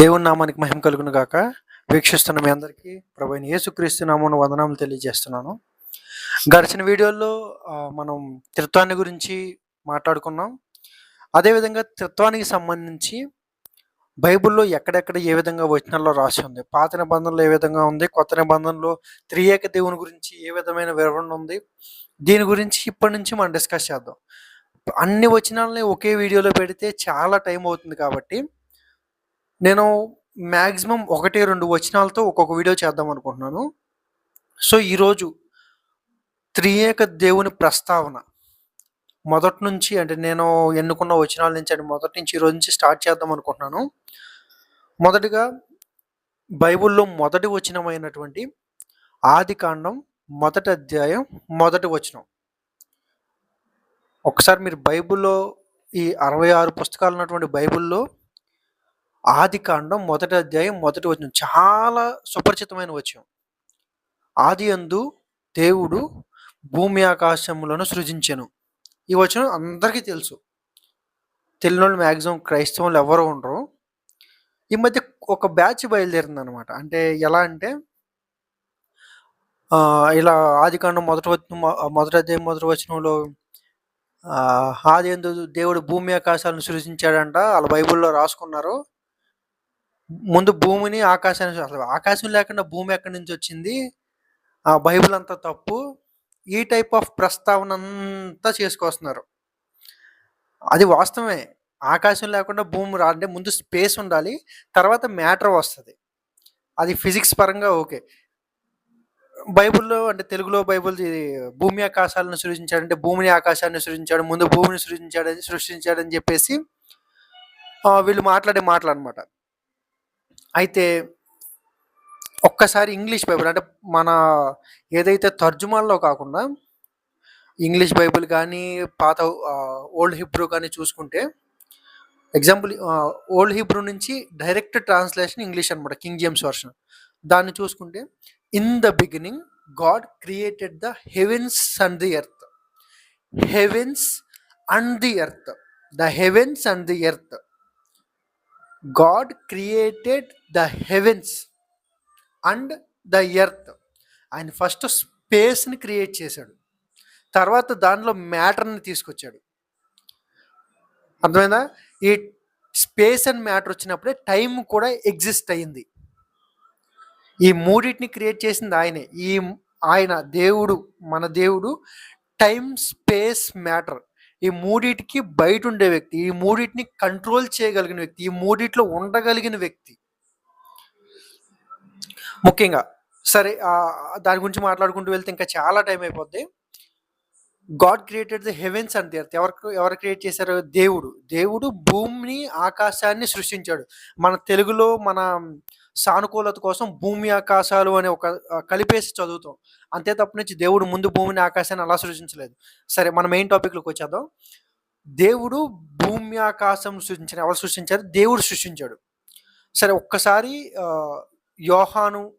దేవుని నామానికి మహిమ కలుగును గాక. వీక్షిస్తున్న మీ అందరికీ ప్రభు యేసుక్రీస్తు నామను వందనాలు తెలియజేస్తున్నాను. గడిచిన వీడియోల్లో మనం త్రిత్వాన్ని గురించి మాట్లాడుకున్నాం. అదేవిధంగా త్రిత్వానికి సంబంధించి బైబిల్లో ఎక్కడెక్కడ ఏ విధంగా వచనాల్లో రాసి ఉంది? పాత నిబంధనలో ఏ విధంగా ఉంది? కొత్త నిబంధనలో త్రియేక దేవుని గురించి ఏ విధమైన వివరణ ఉంది? దీని గురించి ఇప్పటి నుంచి మనం డిస్కస్ చేద్దాం. అన్ని వచనాలని ఒకే వీడియోలో పెడితే చాలా టైం అవుతుంది కాబట్టి నేను మ్యాక్సిమం ఒకటి రెండు వచనాలతో ఒక్కొక్క వీడియో చేద్దాం అనుకుంటున్నాను. సో ఈరోజు త్రియేక దేవుని ప్రస్తావన మొదటి నుంచి అంటే నేను ఎన్నుకున్న వచనాల నుంచి అంటే మొదటి నుంచి ఈరోజు నుంచి స్టార్ట్ చేద్దాం అనుకుంటున్నాను. మొదటిగా బైబిల్లో మొదటి వచనమైనటువంటి ఆది కాండం మొదటి అధ్యాయం మొదటి వచనం. ఒకసారి మీరు బైబిల్లో ఈ అరవై ఆరు పుస్తకాలు ఉన్నటువంటి బైబిల్లో ఆది కాండం మొదటి అధ్యాయం మొదటి వచనం. చాలా సుపరిచితమైన వచనం. ఆది అందు దేవుడు భూమి ఆకాశములను సృజించను. ఈ వచనం అందరికీ తెలుసు. తెలియని వాళ్ళు మ్యాక్సిమం క్రైస్తవులు ఎవరు ఉండరు. ఈ మధ్య ఒక బ్యాచ్ బయలుదేరింది అనమాట అంటే ఎలా అంటే ఇలా ఆది కాండం మొదటి వచ్చిన మొదటి అధ్యాయం మొదటి వచనంలో ఆది ఎందు దేవుడు భూమి ఆకాశాలను సృజించాడంట. వాళ్ళ బైబిల్లో రాసుకున్నారు. ముందు భూమిని ఆకాశాన్ని అసలు ఆకాశం లేకుండా భూమి ఎక్కడి నుంచి వచ్చింది? ఆ బైబిల్ అంతా తప్పు. ఈ టైప్ ఆఫ్ ప్రస్తావన అంతా చేసుకొస్తున్నారు. అది వాస్తవమే. ఆకాశం లేకుండా భూమి రా అంటే ముందు స్పేస్ ఉండాలి తర్వాత మ్యాటర్ వస్తుంది. అది ఫిజిక్స్ పరంగా ఓకే. బైబిల్లో అంటే తెలుగులో బైబిల్ భూమి ఆకాశాలను సృజించాడంటే భూమిని ఆకాశాన్ని సృజించాడు ముందు భూమిని సృజించాడని సృష్టించాడని చెప్పేసి వీళ్ళు మాట్లాడే మాటలు అనమాట అయితే ఒక్కసారి ఇంగ్లీష్ బైబిల్ అంటే మన ఏదైతే తర్జుమాల్లో కాకుండా ఇంగ్లీష్ బైబిల్ కానీ పాత ఓల్డ్ హిబ్రూ కానీ చూసుకుంటే ఎగ్జాంపుల్ ఓల్డ్ హిబ్రూ నుంచి డైరెక్ట్ ట్రాన్స్లేషన్ ఇంగ్లీష్ అనమాట కింగ్ జేమ్స్ వర్షన్. దాన్ని చూసుకుంటే in the beginning God created the heavens and the earth heavens and the earth the heavens and the earth God created the heavens and the earth ఆయన first స్పేస్ని create చేశాడు. తర్వాత దానిలో మ్యాటర్ని తీసుకొచ్చాడు. అర్థమైందా? ఈ స్పేస్ అండ్ మ్యాటర్ వచ్చినప్పుడే టైం కూడా ఎగ్జిస్ట్ అయింది ఈ మూడింటిని క్రియేట్ చేసింది ఆయనే. ఈ ఆయన దేవుడు మన దేవుడు టైం స్పేస్ మ్యాటర్ ఈ మూడిటికి బయట ఉండే వ్యక్తి ఈ మూడింటిని కంట్రోల్ చేయగలిగిన వ్యక్తి ఈ మూడిట్లో ఉండగలిగిన వ్యక్తి. ముఖ్యంగా సరే దాని గురించి మాట్లాడుకుంటూ వెళ్తే ఇంకా చాలా టైం అయిపోద్ది. God created the heavens and the earth. ఎవరు ఎవరు క్రియేట్ చేశారు? దేవుడు. దేవుడు భూమిని ఆకాశాన్ని సృష్టించాడు. మన తెలుగులో మన సానుకూలత కోసం భూమి ఆకాశాలు అనే ఒక కలిపేసి చదువుతాం. అంతే తప్ప నుంచి దేవుడు ముందు భూమిని ఆకాశాన్ని అలా సృష్టించలేదు సరే మన మెయిన్ టాపిక్లోకి వచ్చేద్దాం. దేవుడు భూమి ఆకాశం సృష్టించారు ఎవరు సృష్టించారు? దేవుడు సృష్టించాడు. సరే ఒక్కసారి యోహాను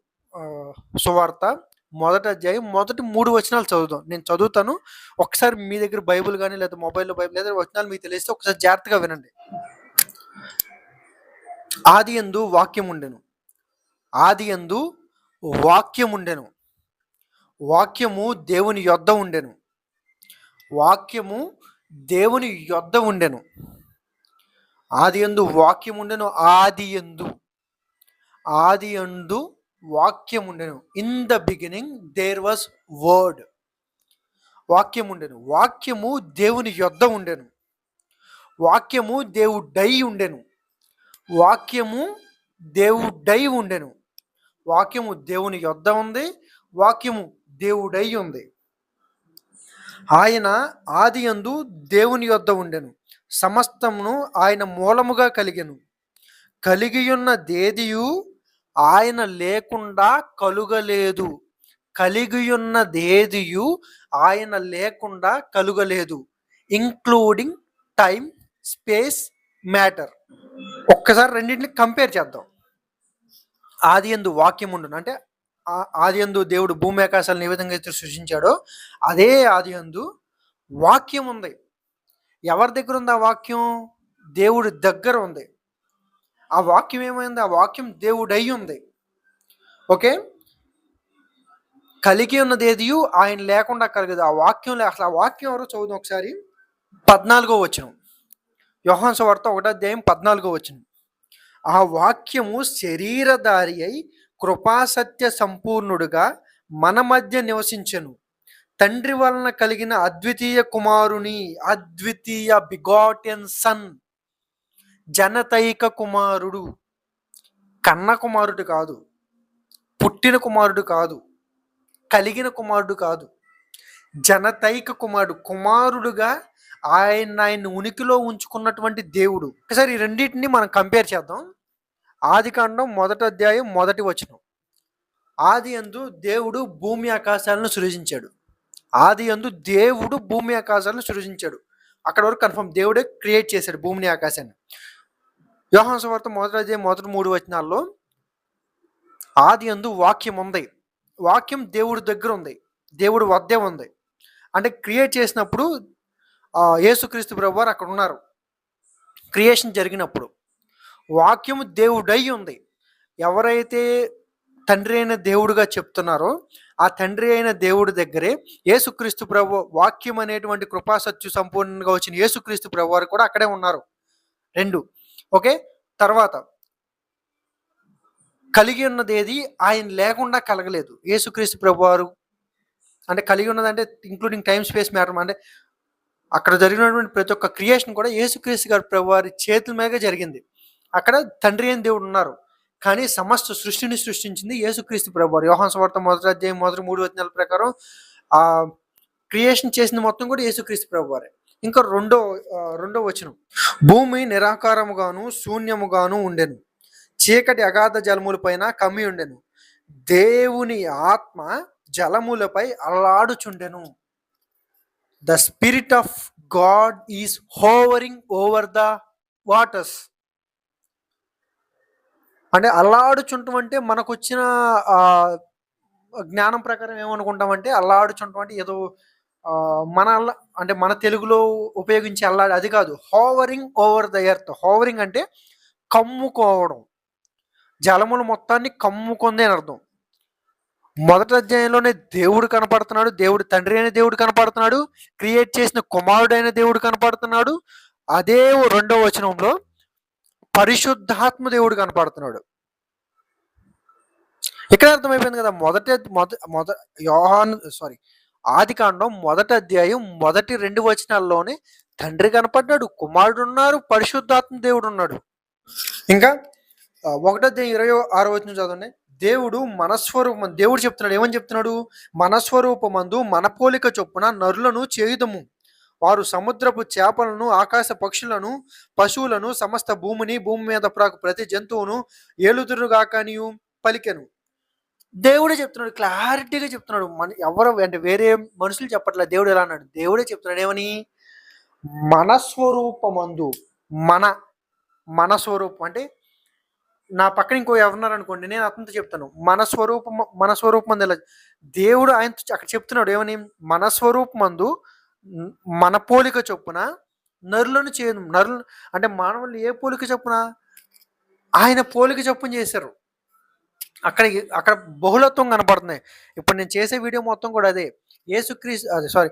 సువార్త మొదటి అధ్యాయం మొదటి మూడు వచనాలు చదువుతాం నేను చదువుతాను. ఒకసారి మీ దగ్గర బైబిల్ కానీ లేదా మొబైల్లో బైబుల్ లేదా వచనాలు మీకు తెలిస్తే ఒకసారి జాగ్రత్తగా వినండి. ఆది ఎందు వాక్యం ఉండెను. ఆది ఎందు వాక్యం ఉండెను వాక్యము దేవుని యొద్ద ఉండెను. వాక్యము దేవుని యొద్ద ఉండెను. ఆది ఎందు వాక్యం ఉండెను ఆది ఎందు ఆది ఎందు వాక్యం ఉండెను in the beginning there was word వాక్యం ఉండెను వాక్యము దేవుని యొద్ద ఉండెను. వాక్యము దేవుడై ఉండెను. వాక్యము దేవుడై ఉండెను. వాక్యము దేవుని యొద్ద ఉంది వాక్యము దేవుడై ఉంది. ఆయన ఆది యందు దేవుని యొద్ద ఉండెను. సమస్తమును ఆయన మూలముగా కలిగెను. కలిగియున్న దేదియు ఆయన లేకుండా కలుగలేదు. కలిగియున్న దేదియు ఆయన లేకుండా కలుగలేదు. ఇంక్లూడింగ్ టైం స్పేస్ మ్యాటర్ ఒక్కసారి రెండింటిని కంపేర్ చేద్దాం. ఆది ఎందు వాక్యం ఉండును అంటే ఆ- ఆది ఎందు దేవుడు భూమి ఆకాశాలను ఏ విధంగా అయితే సృష్టించాడో అదే ఆది ఎందు వాక్యం ఉంది ఎవరి దగ్గర ఉంది ఆ వాక్యం? దేవుడి దగ్గర ఉంది. ఆ వాక్యం ఏమైంది? ఆ వాక్యం దేవుడై ఉంది ఓకే? కలిగి ఉన్నది ఏది ఆయన లేకుండా కలగదు. ఆ వాక్యం అసలు ఆ వాక్యం ఎవరో చదువుదాం ఒకసారి. పద్నాలుగో వచనం. యోహాన్స్ వార్త ఒకటో అధ్యాయం పద్నాలుగో వచనం. ఆ వాక్యము శరీరధారి అయి కృపాసత్య సంపూర్ణుడుగా మన మధ్య నివసించెను. తండ్రి వలన కలిగిన అద్వితీయ కుమారుని అద్వితీయ బిగాటెన్ సన్ జనతైక కుమారుడు కన్న కుమారుడు కాదు పుట్టిన కుమారుడు కాదు కలిగిన కుమారుడు కాదు జనతైక కుమారుడు కుమారుడుగా ఆయన ఆయన ఉనికిలో ఉంచుకున్నటువంటి దేవుడు. ఒకసారి ఈ రెండింటిని మనం కంపేర్ చేద్దాం. ఆది కాండం మొదటి అధ్యాయం మొదటి వచనం. ఆది ఎందు దేవుడు భూమి ఆకాశాలను సృజించాడు. ఆది ఎందు దేవుడు భూమి ఆకాశాలను సృజించాడు. అక్కడ వరకు కన్ఫర్మ్ దేవుడే క్రియేట్ చేశాడు భూమిని ఆకాశాన్ని. యోహాను సువార్త మొదటి అధ్యాయం మొదటి మూడు వచనాల్లో ఆది ఎందు వాక్యం ఉంది. వాక్యం దేవుడి దగ్గర ఉంది. దేవుడు వద్దే ఉంది. అంటే క్రియేట్ చేసినప్పుడు యేసుక్రీస్తు ప్రభు వారు అక్కడ ఉన్నారు. క్రియేషన్ జరిగినప్పుడు వాక్యము దేవుడై ఉంది. ఎవరైతే తండ్రి అయిన దేవుడుగా చెప్తున్నారో ఆ తండ్రి అయిన దేవుడి దగ్గరే యేసుక్రీస్తు ప్రభు వాక్యం అనేటువంటి కృపాసత్యు సంపూర్ణంగా వచ్చిన యేసుక్రీస్తు ప్రభు వారు కూడా అక్కడే ఉన్నారు. రెండు ఓకే? తర్వాత కలిగి ఉన్నది ఏది ఆయన లేకుండా కలగలేదు. యేసుక్రీస్తు ప్రభు వారు అంటే కలిగి ఉన్నదంటే ఇంక్లూడింగ్ టైం స్పేస్ మ్యాటర్ అంటే అక్కడ జరిగినటువంటి ప్రతి ఒక్క క్రియేషన్ కూడా యేసుక్రీస్తు గారి వారి చేతుల మీద జరిగింది. అక్కడ తండ్రి అని దేవుడు ఉన్నారు. కానీ సమస్త సృష్టిని సృష్టించింది యేసుక్రీస్తు ప్రభువారు. యోహాన్ స్వార్థ మొదటి అధ్యాయం మొదటి మూడు వచనాల ప్రకారం ఆ క్రియేషన్ చేసిన మొత్తం కూడా యేసుక్రీస్తు ప్రభువారే. ఇంకా రెండో రెండో వచనం. భూమి నిరాకారముగాను శూన్యముగాను ఉండెను. చీకటి అగాధ జలముల పైన కమ్మి ఉండెను. దేవుని ఆత్మ జలములపై అల్లాడుచుండెను. The spirit of God is hovering over the waters అంటే అల్లాడుచుంటం అంటే మనకు వచ్చిన జ్ఞానం ప్రకారం ఏమనుకుంటామంటే అల్లాడుచుంటం అంటే ఏదో మన అంటే మన తెలుగులో ఉపయోగించే అల్లాడి అది కాదు. Hovering over the earth hovering అంటే కమ్ముకోవడం. జలములు మొత్తాన్ని కమ్ముకుంది అని అర్థం. మొదటి అధ్యాయంలోనే దేవుడు కనపడుతున్నాడు దేవుడు తండ్రి అయిన దేవుడు కనపడుతున్నాడు క్రియేట్ చేసిన కుమారుడైన దేవుడు కనపడుతున్నాడు. అదే రెండవ వచనంలో పరిశుద్ధాత్మ దేవుడు కనపడుతున్నాడు. ఇక్కడ అర్థమైపోయింది కదా మొదటి మొద మొద యోహాన్ సారీ ఆది కాండం మొదటి అధ్యాయం మొదటి రెండు వచనాల్లోనే తండ్రి కనపడ్డాడు కుమారుడు ఉన్నారు పరిశుద్ధాత్మ దేవుడు ఉన్నాడు ఇంకా ఆ, ఒకటో అధ్యాయం ఇరవై ఆరో వచనం చదవండి. దేవుడు మనస్వరూపం దేవుడు చెప్తున్నాడు ఏమని చెప్తున్నాడు? మనస్వరూపమందు మన పోలిక చొప్పున నరులను చేయుదము. వారు సముద్రపు చేపలను ఆకాశ పక్షులను పశువులను సమస్త భూమిని భూమి మీద ప్రాకు ప్రతి జంతువును ఏలుదురుగాకనియు పలికెను. దేవుడే చెప్తున్నాడు క్లారిటీగా చెప్తున్నాడు. మన ఎవరు అంటే వేరే మనుషులు చెప్పట్లేదు. దేవుడు ఎలా అన్నాడు? దేవుడే చెప్తున్నాడు ఏమని? మనస్వరూపమందు మన మనస్వరూపం అంటే నా పక్కన ఇంకో ఎవరున్నారు అనుకోండి నేను అతనితో చెప్తాను. మన స్వరూపం మన స్వరూపం మందు ఎలా దేవుడు ఆయన అక్కడ చెప్తున్నాడు ఏమని? మన స్వరూపమందు మన పోలిక చొప్పున నరులను చేయను నరులు అంటే మానవులు ఏ పోలిక చొప్పున? ఆయన పోలిక చొప్పున చేశారు. అక్కడ అక్కడ బహుళత్వం కనపడుతున్నాయి. ఇప్పుడు నేను చేసే వీడియో మొత్తం కూడా అదే. యేసుక్రీస్తు అదే సారీ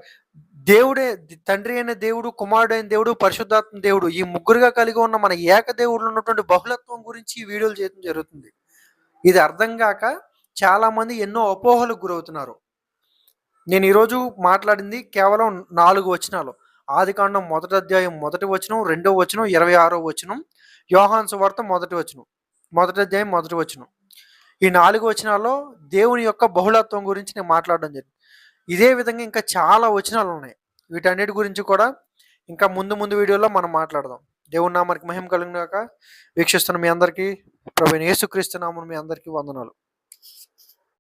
దేవుడే తండ్రి అయిన దేవుడు కుమారుడు అయిన దేవుడు పరిశుద్ధాత్మ దేవుడు ఈ ముగ్గురుగా కలిగి ఉన్న మన ఏక దేవుడు ఉన్నటువంటి బహుళత్వం గురించి ఈ వీడియోలు చేయడం జరుగుతుంది. ఇది అర్థం కాక చాలా మంది ఎన్నో అపోహలకు గురవుతున్నారు. నేను ఈరోజు మాట్లాడింది కేవలం నాలుగు వచనాలు. ఆది కాండం మొదటి అధ్యాయం మొదటి వచనం రెండో వచనం ఇరవై ఆరో వచనం యోహాన్ సువార్త మొదటి వచనం మొదటి అధ్యాయం మొదటి వచనం. ఈ నాలుగు వచనాల్లో దేవుని యొక్క బహుళత్వం గురించి నేను మాట్లాడడం జరిగింది. ఇదే విధంగా ఇంకా చాలా వచనాలు ఉన్నాయి. వీటన్నిటి గురించి కూడా ఇంకా ముందు ముందు వీడియోలో మనం మాట్లాడదాం. దేవుని నామరికి మహిమ కలిగినాక వీక్షిస్తున్న మీ అందరికీ ప్రభు యేసుక్రీస్తు నామను మీ అందరికీ వందనాలు.